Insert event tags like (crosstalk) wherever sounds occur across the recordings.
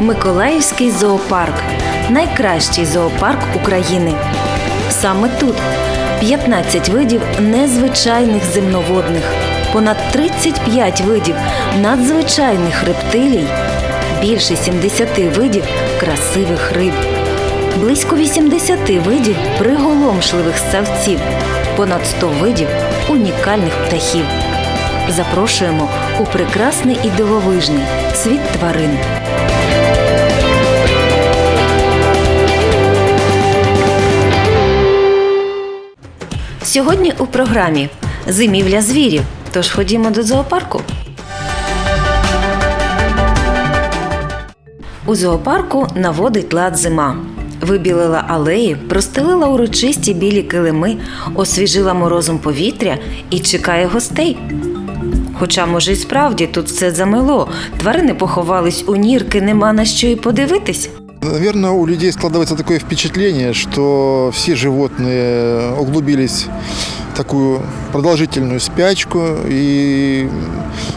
Миколаївський зоопарк найкращий зоопарк України. Саме тут 15 видів незвичайних земноводних, понад 35 видів надзвичайних рептилій, більше 70 видів красивих риб, близько 80 видів приголомшливих ссавців, понад 100 видів унікальних птахів. Запрошуємо у прекрасний і дивовижний світ тварин. Сьогодні у програмі Зимівля звірів. Тож ходімо до зоопарку. У зоопарку наводить лад зима. Вибілила алеї, простелила урочисті білі килими, освіжила морозом повітря і чекає гостей. Хоча, може, і справді тут все замело, тварини поховались у нірки, нема на що й подивитись. Наверное, у людей складывается такое впечатление, что все животные углубились в такую продолжительную спячку и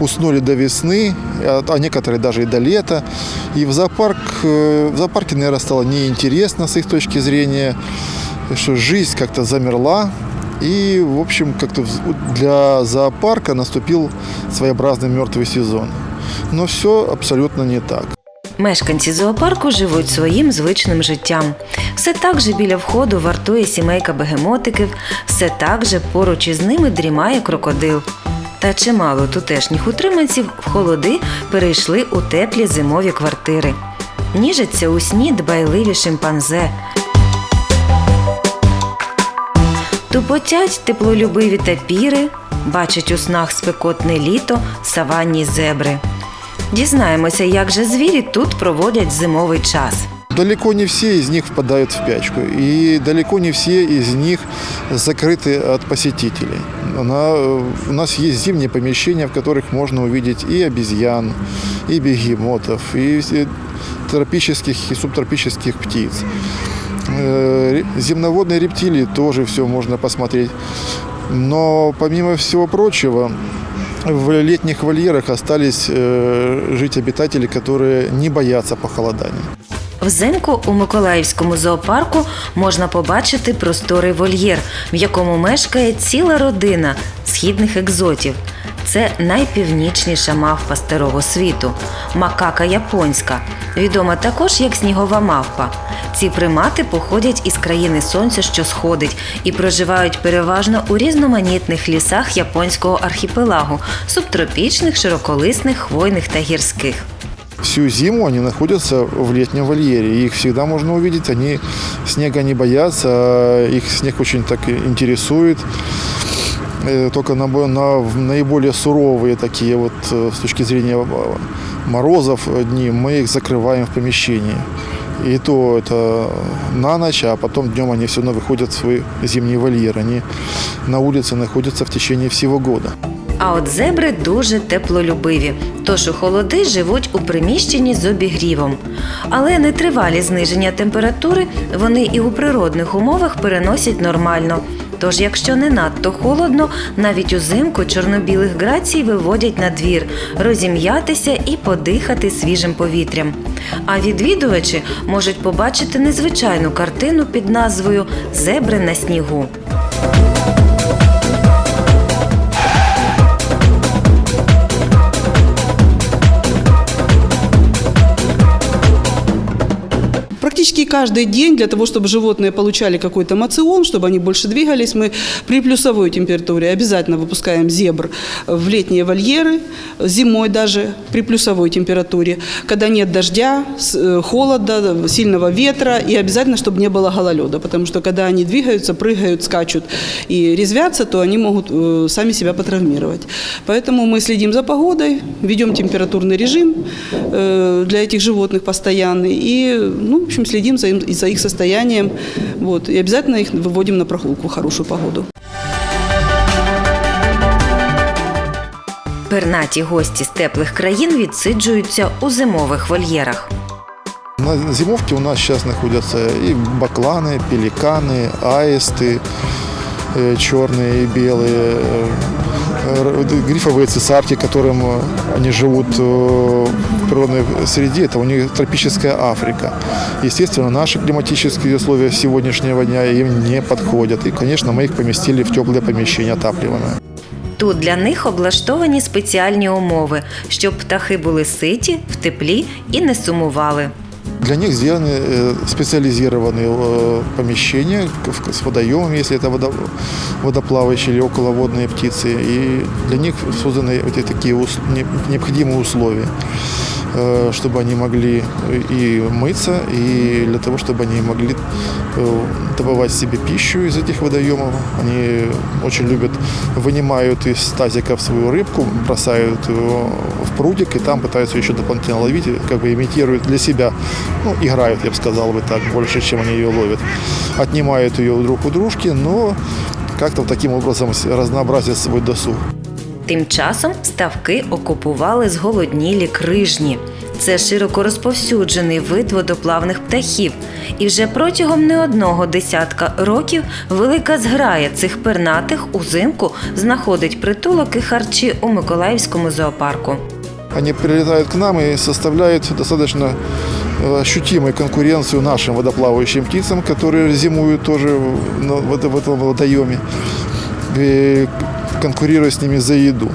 уснули до весны, а а некоторые даже и до лета. И в, зоопарк, э, в зоопарке, наверное, стало неинтересно с их точки зрения, что жизнь как-то замерла. И, в общем, как-то для зоопарка наступил своеобразный мертвый сезон. Но все абсолютно не так. Мешканці зоопарку живуть своїм звичним життям. Все так же біля входу вартує сімейка бегемотиків, все так же поруч із ними дрімає крокодил. Та чимало тутешніх утриманців в холоди перейшли у теплі зимові квартири. Ніжаться у сні дбайливі шимпанзе. Тупотять теплолюбиві тапіри, бачать у снах спекотне літо саванні зебри. Дізнаємося, як же звірі тут проводять зимовий час. Далеко не все из них впадают в спячку, и далеко не все из них закрыты от посетителей. На- у нас есть зимние помещения, в которых можно увидеть и обезьян, и бегемотов, и все тропических и субтропических птиц. Э, ре- Земноводные рептилии тоже все можно посмотреть. Но помимо всего прочего, в летних вольерах остались э, жить обитатели, которые не боятся похолодания. Взимку у Миколаївському зоопарку можна побачити просторий вольєр, в якому мешкає ціла родина східних екзотів. Це найпівнічніша мавпа старого світу макака японська, відома також як снігова мавпа. Ці примати походять із країни сонця, що сходить, і проживають переважно у різноманітних лісах японського архіпелагу, субтропічних, широколисних, хвойних та гірських. Всю зиму они находятся в летнем вольере. Их всегда можно увидеть. Они снега не боятся. а Их снег очень так и интересует. Э, Только на, бо- на- в наиболее суровые такие вот э, с точки зрения э, морозов э, дни мы их закрываем в помещении. И то это на ночь, а потом днем они все равно выходят в свой зимний вольер. Они на улице находятся в течение всего года. А от зебри дуже теплолюбиві, тож у холоди живуть у приміщенні з обігрівом. Але нетривалі зниження температури вони і у природних умовах переносять нормально. Тож, якщо не надто холодно, навіть узимку чорнобілих грацій виводять на двір, розім'ятися і подихати свіжим повітрям. А відвідувачі можуть побачити незвичайну картину під назвою Зебри на снігу. Практически каждый день для того, чтобы животные получали какой-то мацион, чтобы они больше двигались, мы при плюсовой температуре обязательно выпускаем зебр в летние вольеры, зимой даже при плюсовой температуре, когда нет дождя, э, холода, сильного ветра и обязательно, чтобы не было гололеда, потому что когда они двигаются, прыгают, скачут и резвятся, то они могут э, сами себя потравмировать. Поэтому мы следим за погодой, ведем температурный режим э, для этих животных постоянный. И, ну, в общем, следим за, им, и за их состоянием. Вот, и обязательно их выводим на прогулку в хорошую погоду. Пернаті гості з теплих країн відсиджуються у зимових вольєрах. На зимовке у нас сейчас находятся и бакланы, пеликаны, аисты, э, черные и белые, э, грифовые цесарки, которым э, они живут э, в природной среде, это у них тропическая Африка. Естественно, наши климатические условия сегодняшнего дня им не подходят. И, конечно, мы их поместили в теплое помещение отапливаемое. Тут для них облаштовані спеціальні умови, щоб птахи були ситі, в теплі і не сумували. Для них сделаны э, специализированные э, помещения к- с водоемом, если это водо- водоплавающие или околоводные птицы. И для них созданы вот эти такие ус- не- необходимые условия, э, Чтобы они могли и мыться, и для того, чтобы они могли э, добывать себе пищу из этих водоемов. Они очень любят, вынимают из тазиков свою рыбку, бросают в прудик и там пытаются еще дополнительно ловить, как бы имитируют для себя, ну, играют, я бы сказал бы так, больше, чем они ее ловят. Отнимают ее друг у дружки, но как-то таким образом разнообразят свой досуг. Тим часом ставки окупували зголоднілі крижні. Це широко розповсюджений вид водоплавних птахів, і вже протягом не одного десятка років велика зграя цих пернатих узимку знаходить притулок і харчі у Миколаївському зоопарку. Они прилетают к нам и составляют достаточно э, ощутимую конкуренцию нашим водоплавающим птицам, которые зимуют тоже в- на- в это- в этом водоеме, и конкурируя с ними за еду.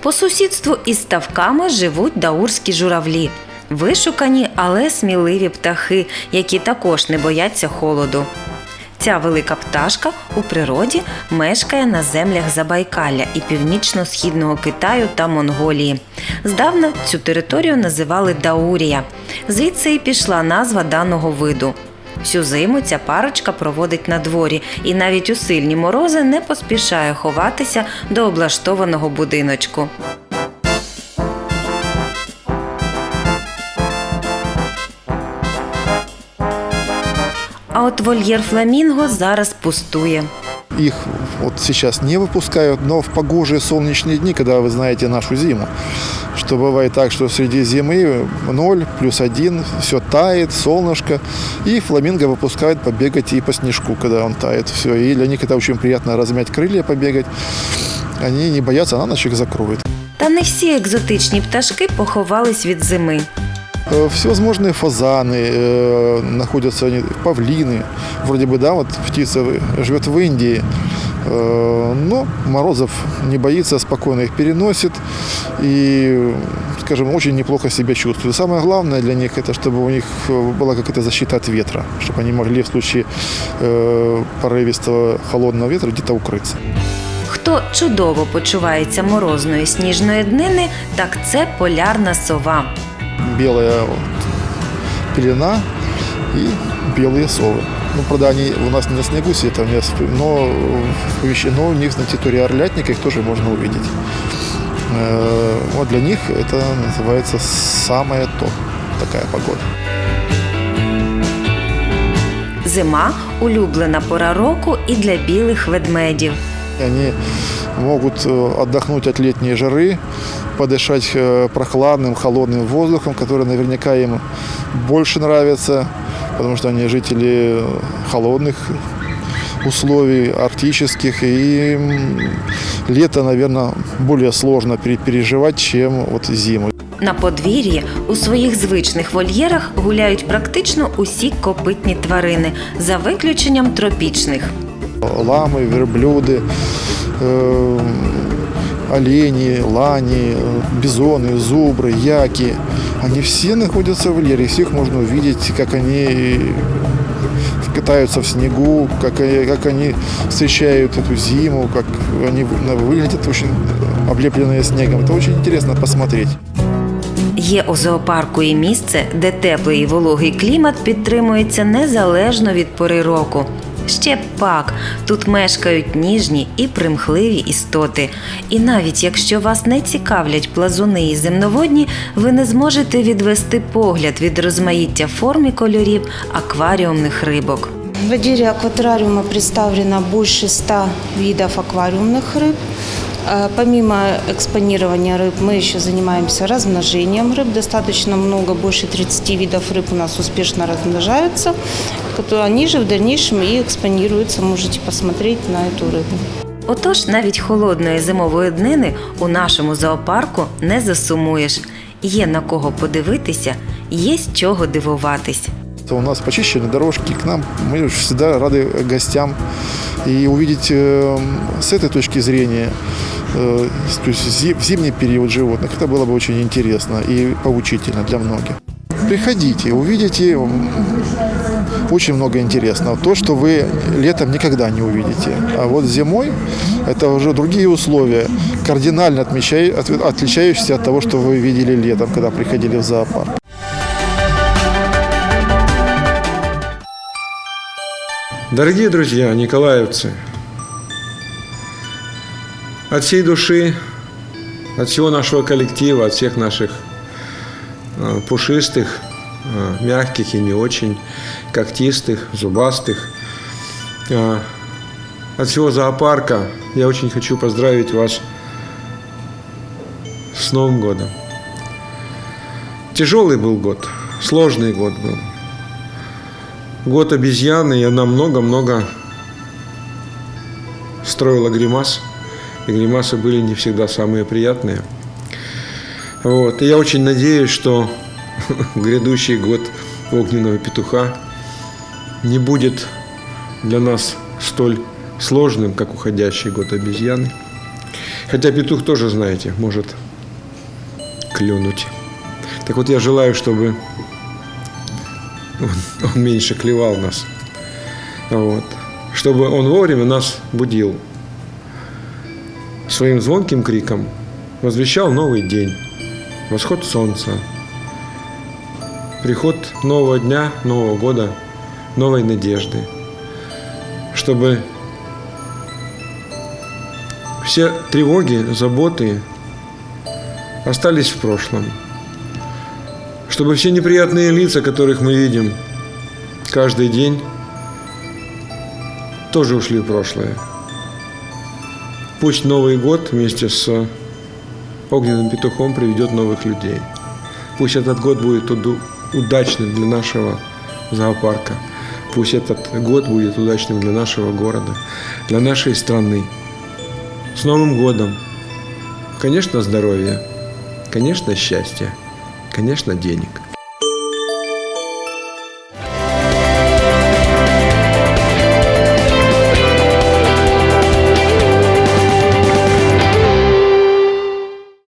По сусідству із ставками живуть даурські журавлі. Вишукані, але сміливі птахи, які також не бояться холоду. Ця велика пташка у природі мешкає на землях Забайкалля і північно-східного Китаю та Монголії. Здавна цю територію називали Даурія. Звідси і пішла назва даного виду. Всю зиму ця парочка проводить на дворі і навіть у сильні морози не поспішає ховатися до облаштованого будиночку. А от вольєр фламінго зараз пустує Их вот сейчас не выпускают, но в погожие солнечные дни, когда вы знаете нашу зиму, что бывает так, что среди зимы 0, плюс 1, все тает, солнышко, и фламинго выпускают побегать и по снежку, когда он тает. Все, и для них это очень приятно размять крылья, побегать. Они не боятся, на ночь их закроют. Та не всі екзотичні пташки поховались від зими. Э, Всевозможные фазаны, э, находятся они, павлины. Вроде бы, да, вот птица живет в Индии, э, но морозов не боится, спокойно их переносит и, скажем, очень неплохо себя чувствует. Самое главное для них это, чтобы у них э, была какая-то защита от ветра, чтобы они могли в случае э, порывистого холодного ветра где-то укрыться. Хто чудово почувається морозної сніжної днини, так це полярна сова. белая вот пелена и белые совы. Ну, правда, они у нас не на снегу сидят, а не сп- но, помещено у них на территории орлятника их тоже можно увидеть. Э, Вот для них это называется самое то, такая погода. Зима улюблена пора року і для білих ведмедів. И Они могут э, отдохнуть от летней жары, подышать э, прохладным, холодным воздухом, который наверняка им больше нравится, потому что они жители холодных условий, арктических, и им лето, наверное, более сложно пере- переживать, чем вот зиму. На подвір'ї у своїх звичних вольєрах гуляють практично усі копитні тварини, за виключенням тропічних. Ламы, верблюды, э, олени, лани, э, бизоны, зубры, яки. Они все находятся в вольере, всех можно увидеть, как они катаются в снегу, как, они- как они встречают эту зиму, как они вы- выглядят очень облепленные снегом. Это очень интересно посмотреть. Є у зоопарку і місце, де теплий і вологий клімат підтримується незалежно від пори року. Ще б пак, тут мешкають ніжні і примхливі істоти. І навіть якщо вас не цікавлять плазуни і земноводні, ви не зможете відвести погляд від розмаїття форм і кольорів акваріумних рибок. В отделе акваториума представлено больше 100 видов аквариумных рыб. Э, Помимо экспонирования рыб, мы еще занимаемся размножением рыб. Достаточно много, больше 30 видов рыб у нас успешно размножаются. которые Они же в дальнейшем и экспонируются. Можете посмотреть на эту рыбу. Отож, навіть холодної зимової днини у нашому зоопарку не засумуєш. Є на кого подивитися, є з чого дивуватись. То у нас почищены дорожки к нам. Мы всегда рады гостям. И увидеть э, с этой точки зрения, э, то есть зи- в зимний период животных, это было бы очень интересно и поучительно для многих. Приходите, увидите м, очень много интересного. То, что вы летом никогда не увидите. А вот зимой это уже другие условия, кардинально отличающиеся от того, что вы видели летом, когда приходили в зоопарк. Дорогие друзья, николаевцы, от всей души, от всего нашего коллектива, от всех наших э, пушистых, мягких и не очень, когтистых, зубастых, э, от всего зоопарка я очень хочу поздравить вас с Новым годом. Тяжелый был год, сложный год был год обезьяны, и она много-много строила гримас. И гримасы были не всегда самые приятные. Вот. И я очень надеюсь, что (laughs) грядущий год огненного петуха не будет для нас столь сложным, как уходящий год обезьяны. Хотя петух тоже, знаете, может клюнуть. Так вот, я желаю, чтобы он, он меньше клевал нас. Вот. Чтобы он вовремя нас будил. Своим звонким криком возвещал новый день, восход солнца, приход нового дня, нового года, новой надежды. Чтобы все тревоги, заботы остались в прошлом – чтобы все неприятные лица, которых мы видим каждый день, тоже ушли в прошлое. Пусть Новый год вместе с огненным петухом приведет новых людей. Пусть этот год будет удачным для нашего зоопарка. Пусть этот год будет удачным для нашего города, для нашей страны. С Новым годом! Конечно, здоровья, конечно, счастья, конечно, денег –